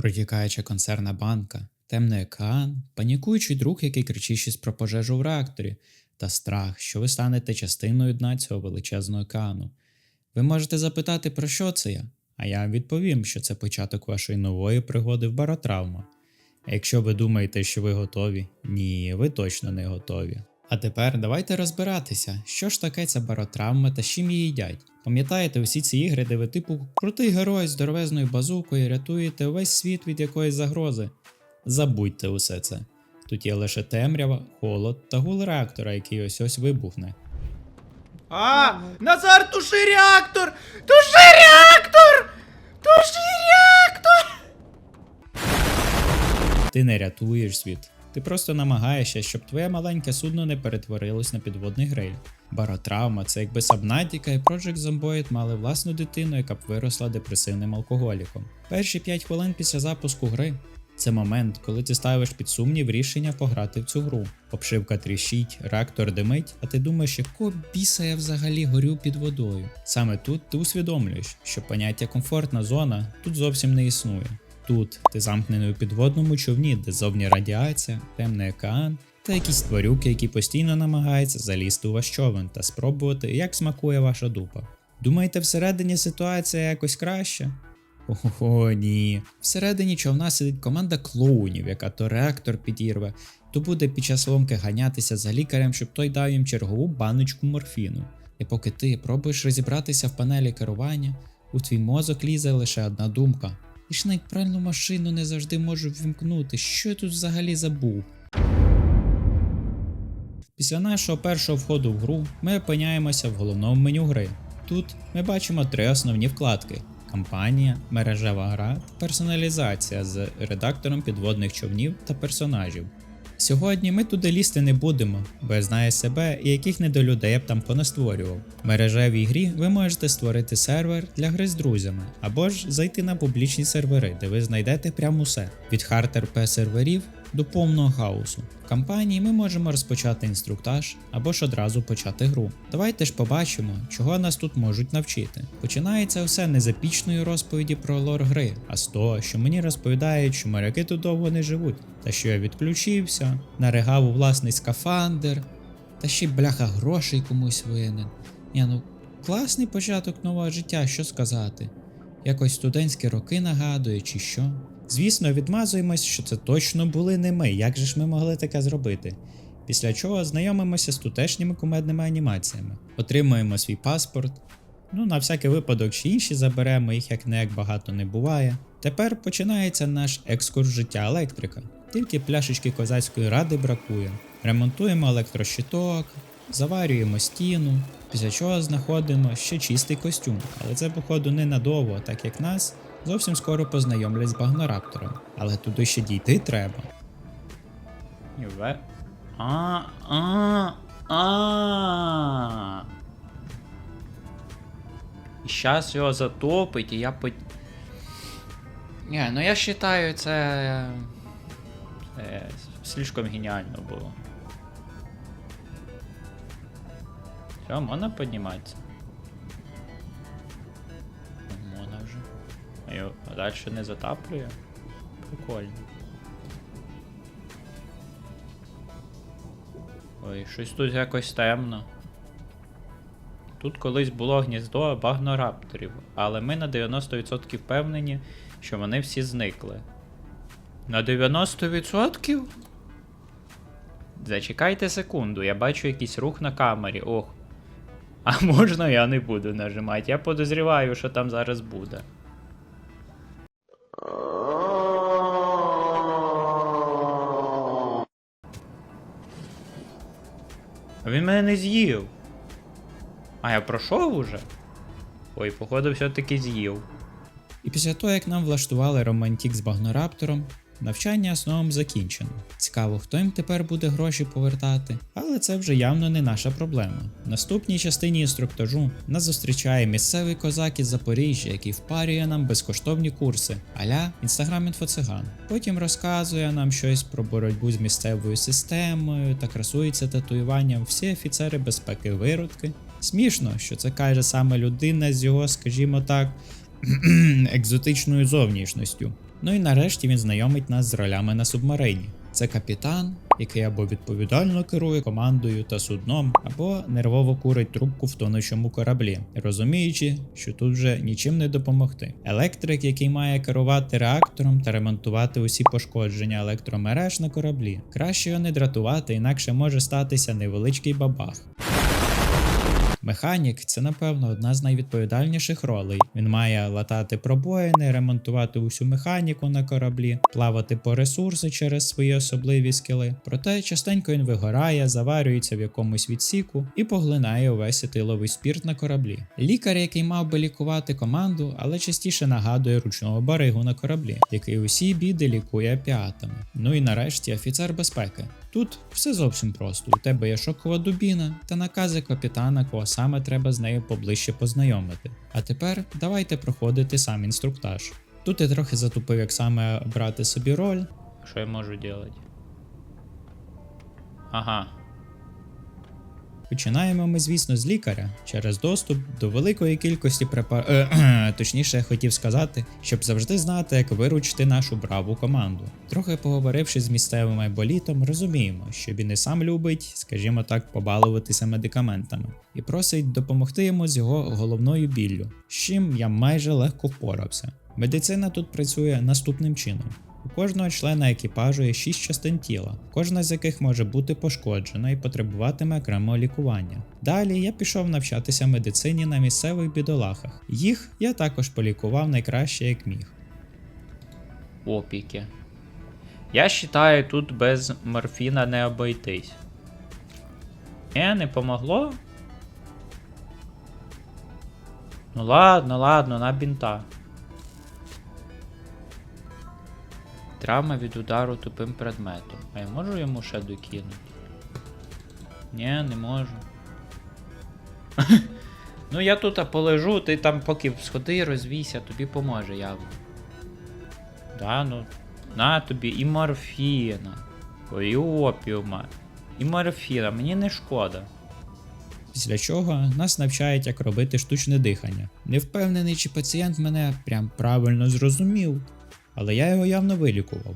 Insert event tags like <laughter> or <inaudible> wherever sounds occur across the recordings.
Протікаюча консервна банка, темний океан, панікуючий друг, який кричить щось про пожежу в реакторі, та страх, що ви станете частиною дна цього величезного океану. Ви можете запитати, про що це я? А я відповім, що це початок вашої нової пригоди в баротравма. Якщо ви думаєте, що ви готові, ні, ви точно не готові. А тепер давайте розбиратися, що ж таке ця баротравма та з чим її їдять. Пам'ятаєте усі ці ігри, де ви типу крутий герой з здоровезною базукою рятуєте увесь світ від якоїсь загрози? Забудьте усе це. Тут є лише темрява, холод та гул реактора, який ось ось вибухне. А, Назар, туши реактор! Туши реактор! Туши реактор! Ти не рятуєш світ. Ти просто намагаєшся, щоб твоє маленьке судно не перетворилось на підводний гриль. Баротравма це якби Сабнатіка і Project Zomboid мали власну дитину, яка б виросла депресивним алкоголіком. Перші 5 хвилин після запуску гри це момент, коли ти ставиш під сумнів рішення пограти в цю гру. Обшивка тріщить, реактор димить, а ти думаєш, якого біса я взагалі горю під водою. Саме тут ти усвідомлюєш, що поняття комфортна зона тут зовсім не існує. Тут ти замкнений у підводному човні, де зовні радіація, темний океан та якісь тварюки, які постійно намагаються залізти у ваш човен та спробувати, як смакує ваша дупа. Думаєте, всередині ситуація якось краща? Ого, ні. Всередині човна сидить команда клоунів, яка то реактор підірве, то буде під час ломки ганятися за лікарем, щоб той дав їм чергову баночку морфіну. І поки ти пробуєш розібратися в панелі керування, у твій мозок лізе лише одна думка. І ж навіть пральну машину не завжди можу ввімкнути. Що я тут взагалі забув? Після нашого першого входу в гру ми опиняємося в головному меню гри. Тут ми бачимо три основні вкладки: кампанія, мережева гра персоналізація з редактором підводних човнів та персонажів. Сьогодні ми туди лізти не будемо, бо я знаю себе і яких недолюдей я б там понастворював. В мережевій грі ви можете створити сервер для гри з друзями, або ж зайти на публічні сервери, де ви знайдете прямо усе від хард РП серверів до повного хаосу. В кампанії ми можемо розпочати інструктаж або ж одразу почати гру. Давайте ж побачимо, чого нас тут можуть навчити. Починається все не з епічної розповіді про лор гри, а з того, що мені розповідають, що моряки тут довго не живуть, та що я відключився, наригав у власний скафандр, та ще бляха грошей комусь винен. Ні, ну класний початок нового життя, що сказати. Якось студентські роки нагадує, чи що. Звісно, відмазуємось, що це точно були не ми, як же ж ми могли таке зробити. Після чого знайомимося з тутешніми кумедними анімаціями, отримуємо свій паспорт. Ну, на всякий випадок ще інші заберемо, їх як не як багато не буває. Тепер починається наш екскурс життя електрика. Тільки пляшечки козацької ради бракує. Ремонтуємо електрощиток, заварюємо стіну, після чого знаходимо ще чистий костюм, але це, походу, ненадовго, так як нас зовсім скоро познайомлять з багнораптором. Але туди ще дійти треба. А, а, а. І щас його затопить, і я по... Ні, ну я вважаю, це... Це слишком геніально було. Все, можна підніматися? Можна вже. А його далі не затаплює? Прикольно. Ой, щось тут якось темно. Тут колись було гніздо багнорапторів, але ми на 90% впевнені, що вони всі зникли. На 90%? Зачекайте секунду, я бачу якийсь рух на камері. Ох. А можна я не буду нажимати? Я подозріваю, що там зараз буде. Він мене не з'їв. А я пройшов уже? Ой, походу, все-таки з'їв. І після того, як нам влаштували романтік з багнораптором, навчання основам закінчено. Цікаво, хто їм тепер буде гроші повертати, але це вже явно не наша проблема. В наступній частині інструктажу нас зустрічає місцевий козак із Запоріжжя, який впарює нам безкоштовні курси, аля інстаграм інфоциган. Потім розказує нам щось про боротьбу з місцевою системою та красується татуюванням всі офіцери безпеки виродки. Смішно, що це каже саме людина з його, скажімо так, <clears throat> екзотичною зовнішністю. Ну і нарешті він знайомить нас з ролями на субмарині. Це капітан, який або відповідально керує командою та судном, або нервово курить трубку в тонучому кораблі, розуміючи, що тут вже нічим не допомогти. Електрик, який має керувати реактором та ремонтувати усі пошкодження електромереж на кораблі. Краще його не дратувати, інакше може статися невеличкий бабах. Механік це, напевно, одна з найвідповідальніших ролей. Він має латати пробоїни, ремонтувати усю механіку на кораблі, плавати по ресурси через свої особливі скіли. Проте частенько він вигорає, заварюється в якомусь відсіку і поглинає увесь етиловий спірт на кораблі. Лікар, який мав би лікувати команду, але частіше нагадує ручного баригу на кораблі, який усі біди лікує опіатами. Ну і нарешті офіцер безпеки. Тут все зовсім просто. У тебе є шокова дубіна та накази капітана, кого саме треба з нею поближче познайомити. А тепер давайте проходити сам інструктаж. Тут я трохи затупив, як саме брати собі роль. Що я можу робити? Ага. Починаємо ми, звісно, з лікаря через доступ до великої кількості препар... е, <clears throat> Точніше, я хотів сказати, щоб завжди знати, як виручити нашу браву команду. Трохи поговоривши з місцевим айболітом, розуміємо, що він і сам любить, скажімо так, побалуватися медикаментами, і просить допомогти йому з його головною біллю, з чим я майже легко впорався. Медицина тут працює наступним чином. У кожного члена екіпажу є 6 частин тіла, кожна з яких може бути пошкоджена і потребуватиме окремого лікування. Далі я пішов навчатися медицині на місцевих бідолахах. Їх я також полікував найкраще як міг. Опіки. Я вважаю, тут без морфіна не обойтись. Е, не помогло? Ну ладно, ладно, на бінта. Травма від удару тупим предметом. А я можу йому ще докинути? Ні, не можу. <laughs> ну я тут полежу, ти там поки сходи, розвійся, тобі поможе явно. Да, ну. На тобі і морфіна. І опіума. І морфіна, мені не шкода. Після чого нас навчають, як робити штучне дихання. Не впевнений, чи пацієнт мене прям правильно зрозумів, але я його явно вилікував.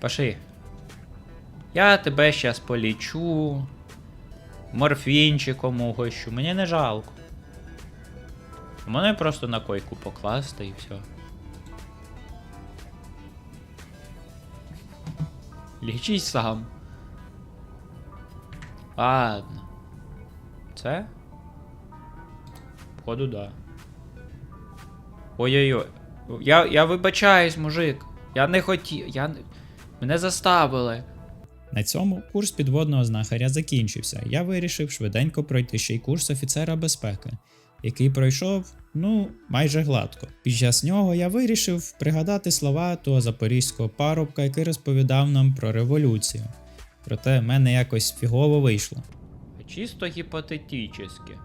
Пошли. Я тебе щас полічу. Морфінчиком угощу, мені не жалко. Мене просто на койку покласти і все. Лічись сам. Ладно. Це? Походу, да. Ой-ой-ой. Я, я вибачаюсь, мужик. Я не хотів. Я... Мене заставили. На цьому курс підводного знахаря закінчився. Я вирішив швиденько пройти ще й курс офіцера безпеки, який пройшов ну майже гладко. Під час нього я вирішив пригадати слова того запорізького парубка, який розповідав нам про революцію. Проте в мене якось фігово вийшло. Чисто гипотетически.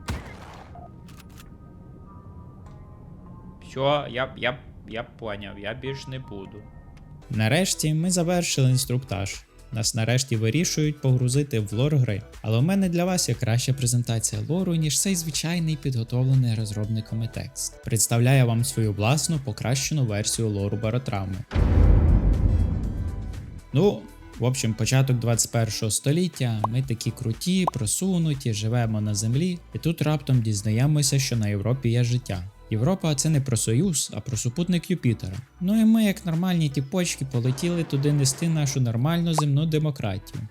Все, я, я, я поняв, я більш не буду. Нарешті ми завершили інструктаж. Нас нарешті вирішують погрузити в лор гри. Але у мене для вас є краща презентація лору, ніж цей звичайний підготовлений розробниками текст. Представляю вам свою власну покращену версію лору баротравми. Ну, в общем, початок 21 століття. Ми такі круті, просунуті, живемо на землі, і тут раптом дізнаємося, що на Європі є життя. Європа це не про союз, а про супутник Юпітера. Ну і ми, як нормальні тіпочки, полетіли туди нести нашу нормальну земну демократію.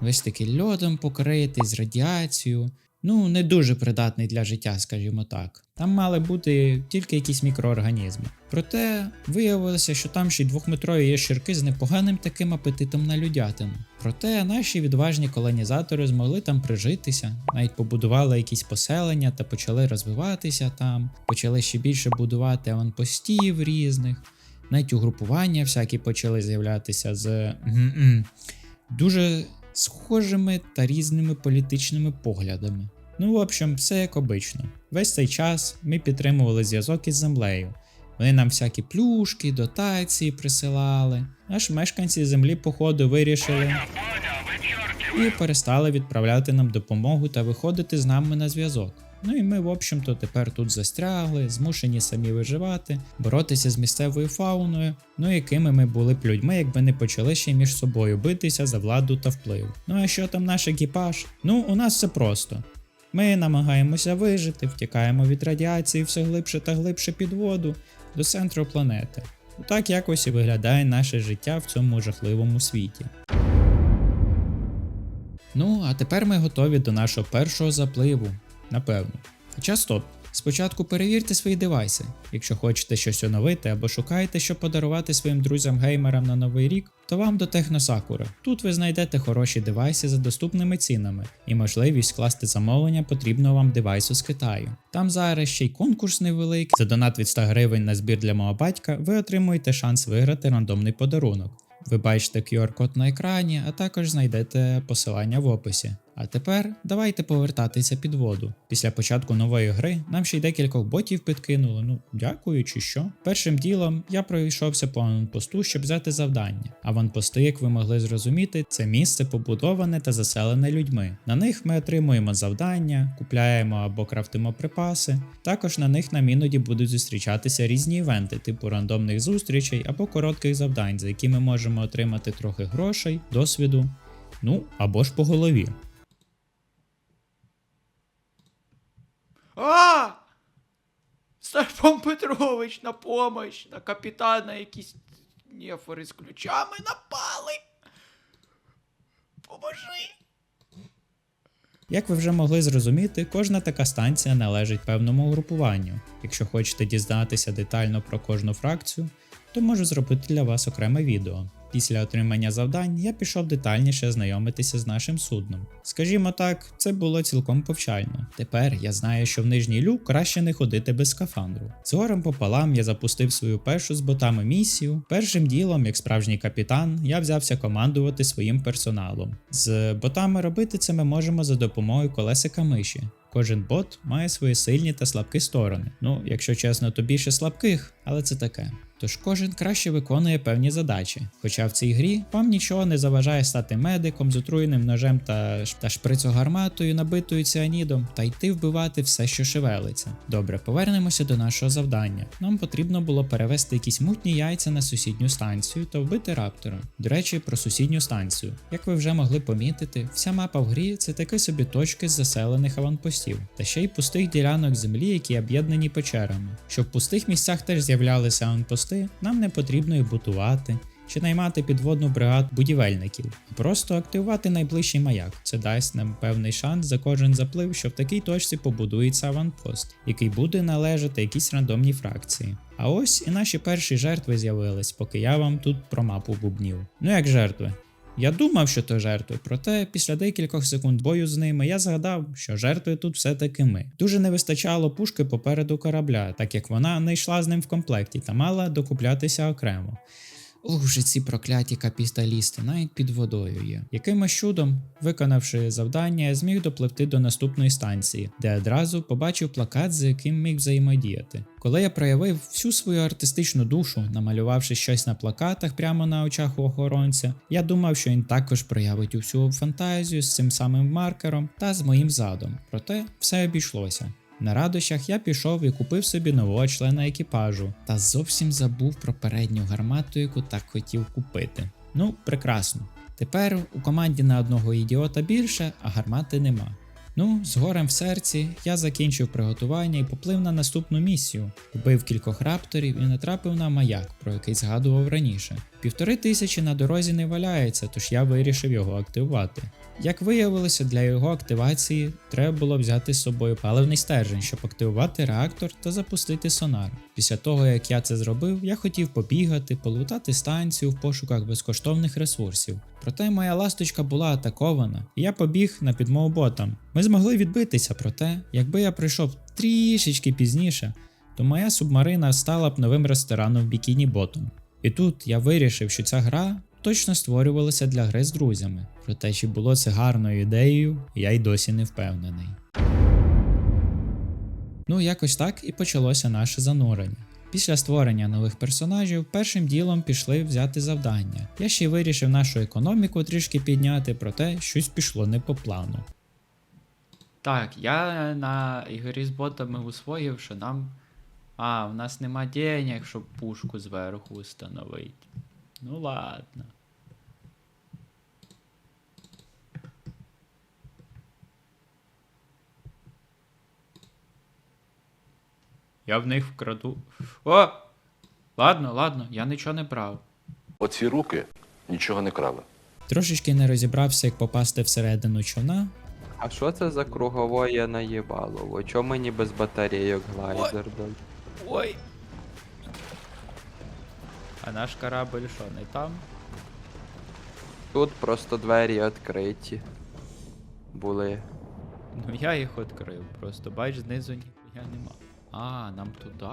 Весь таки льодом покритий з радіацією. Ну, не дуже придатний для життя, скажімо так. Там мали бути тільки якісь мікроорганізми. Проте виявилося, що там ще й двохметрові ящерки з непоганим таким апетитом на людятину. Проте наші відважні колонізатори змогли там прижитися, навіть побудували якісь поселення та почали розвиватися там, почали ще більше будувати аванпостів різних, навіть угрупування всякі почали з'являтися з дуже схожими та різними політичними поглядами. Ну, в общем, все як обично. Весь цей час ми підтримували зв'язок із землею. Вони нам всякі плюшки, дотації присилали. Аж мешканці землі, походу, вирішили і перестали відправляти нам допомогу та виходити з нами на зв'язок. Ну і ми, в общем-то, тепер тут застрягли, змушені самі виживати, боротися з місцевою фауною, ну якими ми були б людьми, якби не почали ще між собою битися за владу та вплив. Ну а що там наш екіпаж? Ну, у нас все просто. Ми намагаємося вижити, втікаємо від радіації все глибше та глибше під воду до центру планети. Так якось і виглядає наше життя в цьому жахливому світі. Ну, а тепер ми готові до нашого першого запливу, напевно. Хоча стоп. Спочатку перевірте свої девайси. Якщо хочете щось оновити або шукаєте, що подарувати своїм друзям-геймерам на новий рік, то вам до Техносакура. Тут ви знайдете хороші девайси за доступними цінами і можливість скласти замовлення потрібного вам девайсу з Китаю. Там зараз ще й конкурс невеликий. За донат від 100 гривень на збір для мого батька ви отримуєте шанс виграти рандомний подарунок. Ви бачите QR-код на екрані, а також знайдете посилання в описі. А тепер давайте повертатися під воду. Після початку нової гри нам ще й декількох ботів підкинули. Ну, дякую чи що. Першим ділом я пройшовся по аванпосту, щоб взяти завдання. Аванпости, як ви могли зрозуміти, це місце побудоване та заселене людьми. На них ми отримуємо завдання, купляємо або крафтимо припаси. Також на них нам іноді будуть зустрічатися різні івенти, типу рандомних зустрічей або коротких завдань, за які ми можемо отримати трохи грошей, досвіду, ну або ж по голові. А! Старпом Петрович на помощь, на капітана якісь нефори з ключами напали. Поможи. Як ви вже могли зрозуміти, кожна така станція належить певному угрупуванню. Якщо хочете дізнатися детально про кожну фракцію, то можу зробити для вас окреме відео. Після отримання завдань я пішов детальніше знайомитися з нашим судном. Скажімо так, це було цілком повчально. Тепер я знаю, що в нижній люк краще не ходити без скафандру. З горем пополам я запустив свою першу з ботами місію. Першим ділом, як справжній капітан, я взявся командувати своїм персоналом. З ботами робити це ми можемо за допомогою колесика миші. Кожен бот має свої сильні та слабкі сторони. Ну, якщо чесно, то більше слабких, але це таке. Тож кожен краще виконує певні задачі. Хоча в цій грі вам нічого не заважає стати медиком з отруєним ножем та, та шприцогарматою, набитою ціанідом, та йти вбивати все, що шевелиться. Добре, повернемося до нашого завдання. Нам потрібно було перевести якісь мутні яйця на сусідню станцію та вбити раптора. До речі, про сусідню станцію. Як ви вже могли помітити, вся мапа в грі це такі собі точки з заселених аванпостів, та ще й пустих ділянок землі, які об'єднані печерами. Щоб в пустих місцях теж з'являлися аванпости, нам не потрібно і бутувати чи наймати підводну бригаду будівельників, а просто активувати найближчий маяк. Це дасть нам певний шанс за кожен заплив, що в такій точці побудується аванпост, який буде належати якійсь рандомній фракції. А ось і наші перші жертви з'явились, поки я вам тут про мапу бубнів. Ну як жертви? Я думав, що то жертви, проте після декількох секунд бою з ними я згадав, що жертви тут все-таки ми. Дуже не вистачало пушки попереду корабля, так як вона не йшла з ним в комплекті та мала докуплятися окремо. Ух, вже ці прокляті капіталісти, навіть під водою є. Якимось чудом, виконавши завдання, я зміг допливти до наступної станції, де одразу побачив плакат, з яким міг взаємодіяти. Коли я проявив всю свою артистичну душу, намалювавши щось на плакатах прямо на очах у охоронця, я думав, що він також проявить усю фантазію з цим самим маркером та з моїм задом. Проте все обійшлося. На радощах я пішов і купив собі нового члена екіпажу, та зовсім забув про передню гармату, яку так хотів купити. Ну, прекрасно. Тепер у команді на одного ідіота більше, а гармати нема. Ну, з горем в серці я закінчив приготування і поплив на наступну місію, вбив кількох рапторів і натрапив на маяк, про який згадував раніше. Півтори тисячі на дорозі не валяється, тож я вирішив його активувати. Як виявилося, для його активації треба було взяти з собою паливний стержень, щоб активувати реактор та запустити сонар. Після того, як я це зробив, я хотів побігати, полутати станцію в пошуках безкоштовних ресурсів. Проте моя ласточка була атакована, і я побіг на підмогу ботам. Ми змогли відбитися, проте, якби я прийшов трішечки пізніше, то моя субмарина стала б новим рестораном бікіні ботом. І тут я вирішив, що ця гра точно створювалася для гри з друзями. Проте, чи було це гарною ідеєю, я й досі не впевнений. Ну, якось так і почалося наше занурення. Після створення нових персонажів першим ділом пішли взяти завдання. Я ще й вирішив нашу економіку трішки підняти, проте щось пішло не по плану. Так, я на ігорі з ботами усвоїв, що нам. А, в нас нема денег, щоб пушку зверху установити. Ну ладно. Я в них вкраду. О! Ладно, ладно, я нічого не брав. Оці руки нічого не крали. Трошечки не розібрався, як попасти всередину човна, А що це за круговое наїбалово? Чо мені без батарейок глайдер дали? Ой! А наш корабль що, не там? Тут просто двері відкриті. Були. Ну я їх відкрив, просто бач, знизу ніхуя нема. А, нам туди.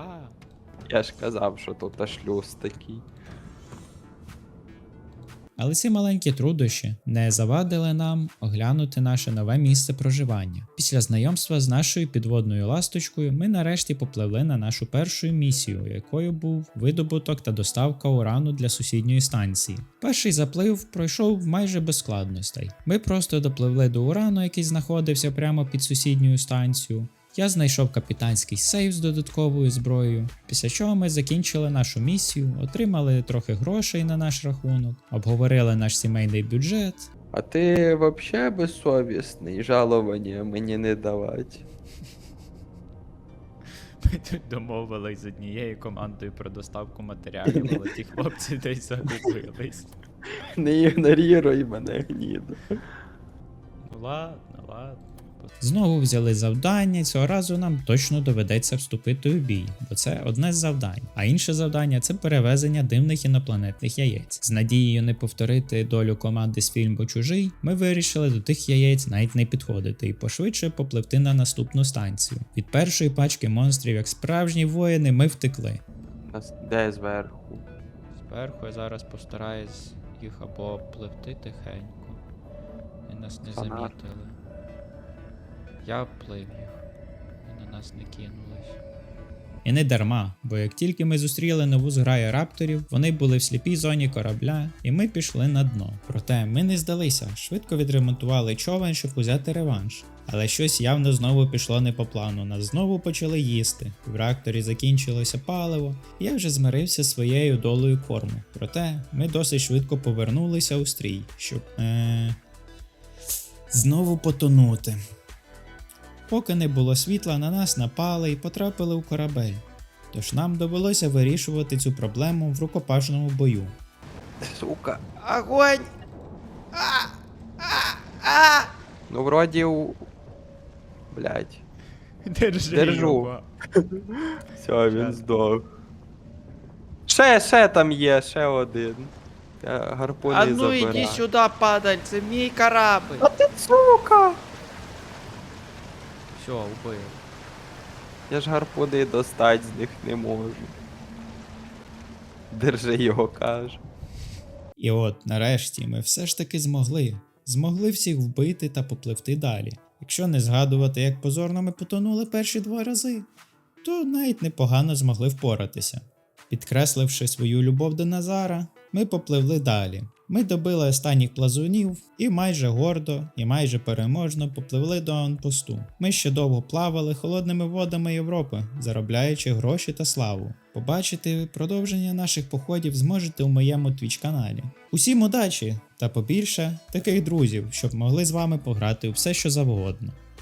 Я ж казав, що тут аж шлюз такий. Але ці маленькі труднощі не завадили нам оглянути наше нове місце проживання. Після знайомства з нашою підводною ласточкою ми нарешті попливли на нашу першу місію, якою був видобуток та доставка урану для сусідньої станції. Перший заплив пройшов майже без складностей. Ми просто допливли до урану, який знаходився прямо під сусідньою станцією. Я знайшов капітанський сейф з додатковою зброєю, після чого ми закінчили нашу місію, отримали трохи грошей на наш рахунок, обговорили наш сімейний бюджет. А ти вообще безсовісний, жалування мені не давать. Ми тут домовились з однією командою про доставку матеріалів, але ті хлопці десь загубились. Не ігноруй мене, гніду. Ну ладно, ладно. Знову взяли завдання, цього разу нам точно доведеться вступити у бій, бо це одне з завдань. А інше завдання це перевезення дивних інопланетних яєць. З надією не повторити долю команди з фільму Чужий, ми вирішили до тих яєць навіть не підходити і пошвидше попливти на наступну станцію. Від першої пачки монстрів, як справжні воїни, ми втекли. Де зверху? Зверху я зараз постараюсь їх або пливти тихенько. І нас не Фанат. замітили. Я плив їх. І на нас не кинулись. І не дарма, бо як тільки ми зустріли нову зграю рапторів, вони були в сліпій зоні корабля, і ми пішли на дно. Проте ми не здалися, швидко відремонтували човен, щоб узяти реванш. Але щось явно знову пішло не по плану. Нас знову почали їсти. В реакторі закінчилося паливо, і я вже змирився своєю долею корму. Проте ми досить швидко повернулися у стрій, щоб е... знову потонути. Поки не було світла, на нас напали і потрапили у корабель. Тож нам довелося вирішувати цю проблему в рукопашному бою. Сука. Огонь! А! А! А! Ну вроді у. Блять. Держи. Держу. Все, він здох. Ще, ще там є, ще один. Я гарпуни А ну забираю. іди сюди, падаль, це мій корабль. А ти сука! Все, убив. Я ж гарпуни достать з них не можу. Держи його, каже. І от нарешті ми все ж таки змогли. Змогли всіх вбити та попливти далі. Якщо не згадувати, як позорно ми потонули перші два рази, то навіть непогано змогли впоратися. Підкресливши свою любов до Назара, ми попливли далі. Ми добили останніх плазунів і майже гордо, і майже переможно попливли до анпосту. Ми ще довго плавали холодними водами Європи, заробляючи гроші та славу. Побачити продовження наших походів зможете у моєму твіч каналі. Усім удачі та побільше таких друзів, щоб могли з вами пограти у все, що завгодно.